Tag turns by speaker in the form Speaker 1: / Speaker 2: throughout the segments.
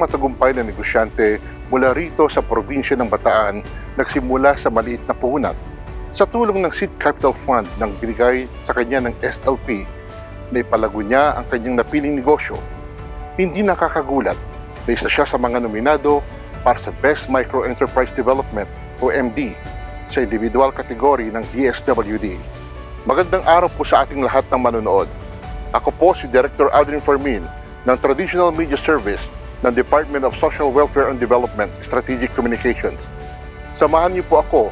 Speaker 1: matagumpay na negosyante mula rito sa probinsya ng Bataan nagsimula sa maliit na puhunan. Sa tulong ng Seed Capital Fund nang binigay sa kanya ng SLP, naipalago niya ang kanyang napiling negosyo. Hindi nakakagulat na isa siya sa mga nominado para sa Best Micro Enterprise Development o MD sa individual category ng DSWD. Magandang araw po sa ating lahat ng manonood. Ako po si Director Aldrin Fermin ng Traditional Media Service ng Department of Social Welfare and Development Strategic Communications. Samahan niyo po ako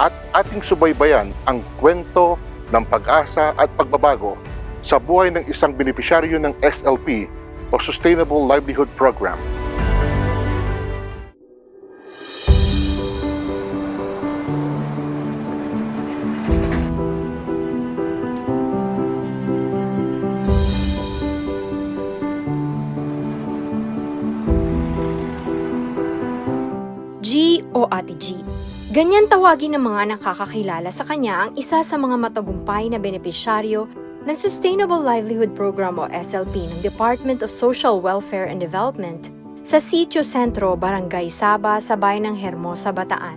Speaker 1: at ating subaybayan ang kwento ng pag-asa at pagbabago sa buhay ng isang benepisyaryo ng SLP o Sustainable Livelihood Program.
Speaker 2: G o Ate G. Ganyan tawagin ng mga nakakakilala sa kanya ang isa sa mga matagumpay na benepisyaryo ng Sustainable Livelihood Program o SLP ng Department of Social Welfare and Development sa Sitio Centro, Barangay Saba sa bayan ng Hermosa, Bataan.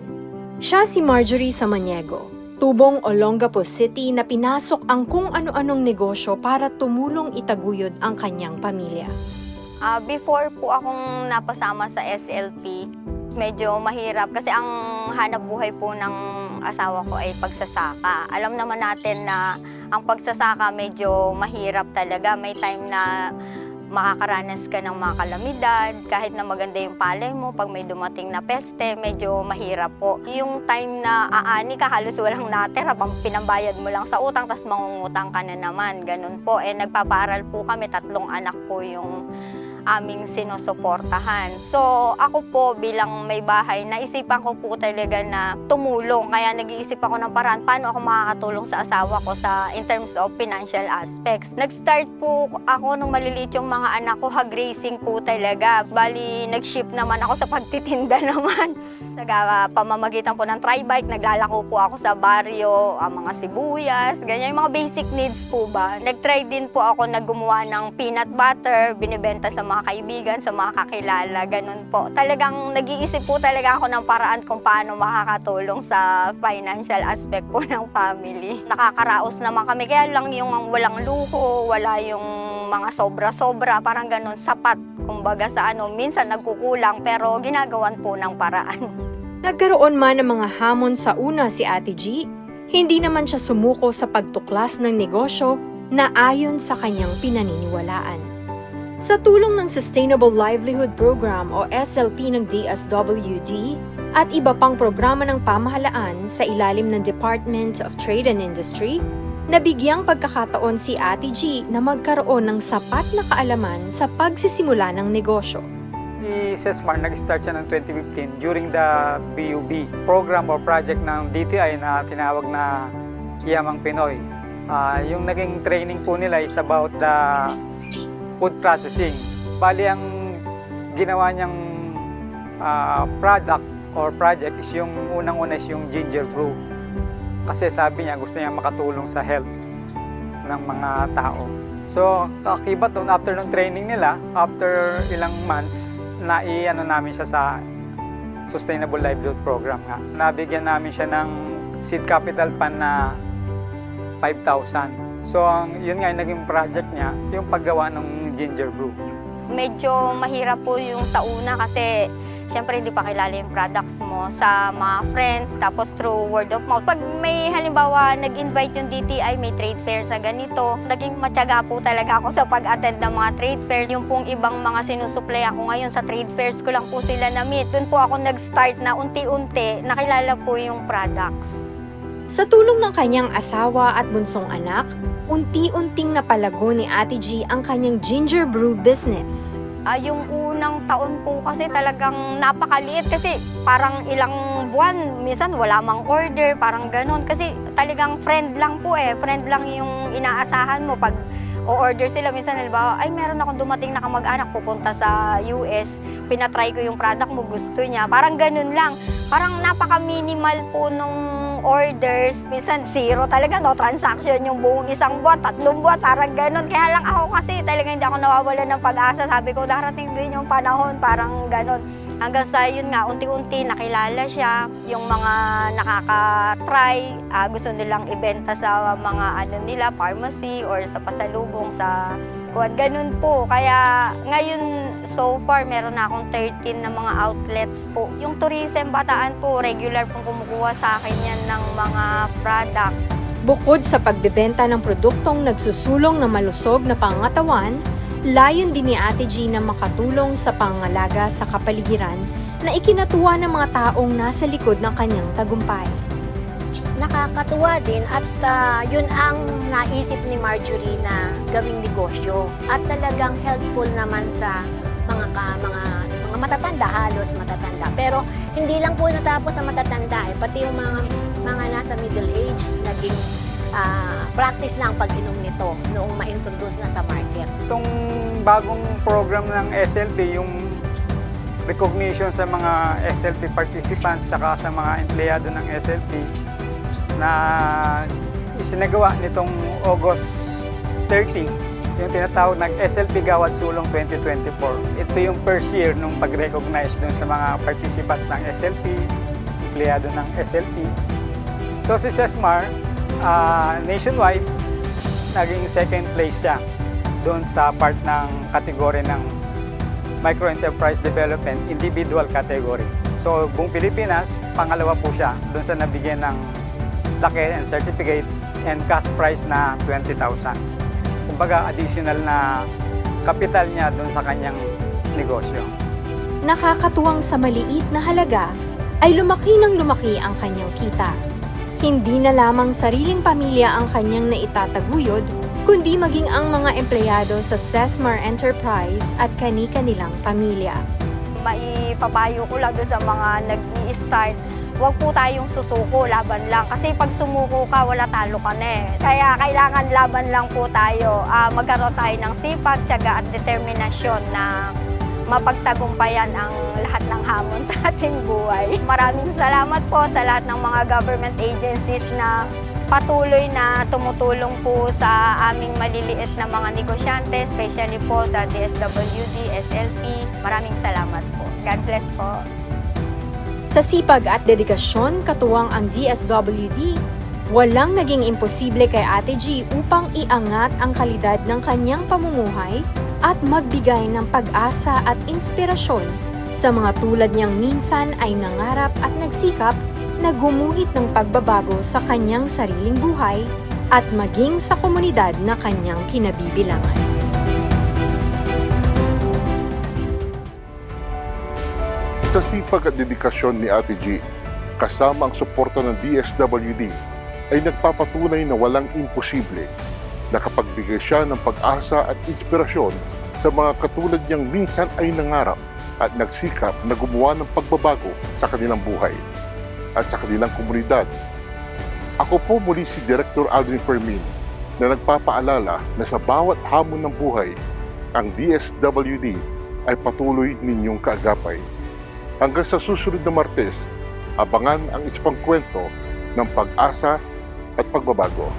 Speaker 2: Siya si Marjorie Samaniego, tubong Olongapo City na pinasok ang kung ano-anong negosyo para tumulong itaguyod ang kanyang pamilya.
Speaker 3: Ah, before po akong napasama sa SLP, medyo mahirap kasi ang hanap buhay po ng asawa ko ay pagsasaka. Alam naman natin na ang pagsasaka medyo mahirap talaga. May time na makakaranas ka ng mga kalamidad, kahit na maganda yung palay mo, pag may dumating na peste, medyo mahirap po. Yung time na aani ka, halos walang natira, pang pinambayad mo lang sa utang, tapos mangungutang ka na naman, ganun po. Eh, nagpapaaral po kami, tatlong anak po yung aming sinusuportahan. So, ako po bilang may bahay, naisipan ko po talaga na tumulong. Kaya nag-iisip ako ng paraan paano ako makakatulong sa asawa ko sa in terms of financial aspects. Nag-start po ako nung maliliit yung mga anak ko, hag-racing po talaga. Bali, nag-ship naman ako sa pagtitinda naman. Sa uh, pamamagitan po ng tri-bike, naglalako po ako sa baryo, ang mga sibuyas, ganyan, yung mga basic needs po ba. Nag-try din po ako na gumawa ng peanut butter, binibenta sa mga kaibigan, sa mga kakilala, ganun po. Talagang nag-iisip po talaga ako ng paraan kung paano makakatulong sa financial aspect po ng family. Nakakaraos naman kami, kaya lang yung walang luho, wala yung mga sobra-sobra, parang ganun, sapat. Kumbaga sa ano, minsan nagkukulang pero ginagawan po ng paraan.
Speaker 2: Nagkaroon man ng mga hamon sa una si Ate G, hindi naman siya sumuko sa pagtuklas ng negosyo na ayon sa kanyang pinaniniwalaan. Sa tulong ng Sustainable Livelihood Program o SLP ng DSWD at iba pang programa ng pamahalaan sa ilalim ng Department of Trade and Industry, nabigyang pagkakataon si Ate G na magkaroon ng sapat na kaalaman sa pagsisimula ng negosyo.
Speaker 4: Si Sesmar nag-start siya ng 2015 during the BUB program or project ng DTI na tinawag na Yamang Pinoy. Ah, yung naging training po nila is about the food processing. Bali ang ginawa niyang ah, product or project is yung unang-una is yung ginger brew. Kasi sabi niya gusto niya makatulong sa health ng mga tao. So, kakibat doon after ng training nila, after ilang months, nai-ano namin siya sa Sustainable Livelihood Program nga. Nabigyan namin siya ng seed capital fund na 5,000. So, ang, yun nga yung naging project niya, yung paggawa ng ginger brew.
Speaker 3: Medyo mahirap po yung sa una kasi syempre hindi pa kilala yung products mo sa mga friends tapos through word of mouth. Pag may halimbawa nag-invite yung DTI, may trade fair sa ganito, naging matyaga po talaga ako sa pag-attend ng mga trade fairs. Yung pong ibang mga sinusupply ako ngayon sa trade fairs ko lang po sila na-meet. Doon po ako nag-start na unti-unti nakilala po yung products.
Speaker 2: Sa tulong ng kanyang asawa at bunsong anak, unti-unting napalago ni Ate G ang kanyang ginger brew business.
Speaker 3: Ah, yung unang taon po kasi talagang napakaliit kasi parang ilang buwan, minsan wala mang order, parang ganun. Kasi talagang friend lang po eh, friend lang yung inaasahan mo pag o-order sila. Minsan, halimbawa, ay meron akong dumating na kamag-anak pupunta sa US, pinatry ko yung product mo, gusto niya. Parang ganun lang. Parang napaka-minimal po nung orders, minsan zero talaga, no transaction yung buong isang buwan, tatlong buwan, parang ganun. Kaya lang ako kasi talaga hindi ako nawawala ng pag-asa. Sabi ko, darating din yung panahon, parang ganun. Hanggang sa yun nga, unti-unti nakilala siya, yung mga nakaka-try, ah, gusto nilang ibenta sa mga ano nila, pharmacy or sa pasalubong sa kuwan. Ganun po. Kaya ngayon, so far, meron na akong 13 na mga outlets po. Yung tourism bataan po, regular pong kumukuha sa akin yan ng mga product.
Speaker 2: Bukod sa pagbebenta ng produktong nagsusulong na malusog na pangatawan, layon din ni Ate G na makatulong sa pangalaga sa kapaligiran na ikinatuwa ng mga taong nasa likod ng kanyang tagumpay.
Speaker 5: Nakakatuwa din at ah, yun ang naisip ni Marjorie na gawing negosyo. At talagang helpful naman sa mga ka, mga mga matatanda halos matatanda. Pero hindi lang po natapos sa matatanda eh. Pati yung mga mga nasa middle age naging ah, practice na ang pag-inom nito noong ma-introduce na sa market.
Speaker 4: Itong bagong program ng SLP, yung recognition sa mga SLP participants saka sa mga empleyado ng SLP na isinagawa nitong August 30 yung tinatawag ng SLP Gawad Sulong 2024. Ito yung first year nung pag-recognize dun sa mga participants ng SLP, empleyado ng SLP. So si Sesmar, ah, nationwide, naging second place siya doon sa part ng kategory ng Micro Enterprise Development Individual Category. So, buong Pilipinas, pangalawa po siya doon sa nabigyan ng laki and certificate and cash prize na 20,000. Kumbaga, additional na kapital niya doon sa kanyang negosyo.
Speaker 2: Nakakatuwang sa maliit na halaga ay lumaki ng lumaki ang kanyang kita. Hindi na lamang sariling pamilya ang kanyang naitataguyod, kundi maging ang mga empleyado sa Sesmar Enterprise at kani-kanilang pamilya.
Speaker 3: Maipapayo ko lang sa mga nag start huwag po tayong susuko, laban lang. Kasi pag sumuko ka, wala talo ka na eh. Kaya kailangan laban lang po tayo. Ah, magkaroon tayo ng sipag, tiyaga at determinasyon na mapagtagumpayan ang lahat ng hamon sa ating buhay. Maraming salamat po sa lahat ng mga government agencies na patuloy na tumutulong po sa aming maliliit na mga negosyante, especially po sa DSWD, SLP. Maraming salamat po. God bless po.
Speaker 2: Sa sipag at dedikasyon katuwang ang DSWD, walang naging imposible kay Ate G upang iangat ang kalidad ng kanyang pamumuhay at magbigay ng pag-asa at inspirasyon sa mga tulad niyang minsan ay nangarap at nagsikap na gumuhit ng pagbabago sa kanyang sariling buhay at maging sa komunidad na kanyang kinabibilangan.
Speaker 1: Sa sipag at dedikasyon ni Ate G, kasama ang suporta ng DSWD, ay nagpapatunay na walang imposible. Nakapagbigay siya ng pag-asa at inspirasyon sa mga katulad niyang minsan ay nangarap at nagsikap na gumawa ng pagbabago sa kanilang buhay at sa kanilang komunidad. Ako po muli si Director Alvin Fermin na nagpapaalala na sa bawat hamon ng buhay, ang DSWD ay patuloy ninyong kaagapay. Hanggang sa susunod na Martes, abangan ang isang kwento ng pag-asa at pagbabago.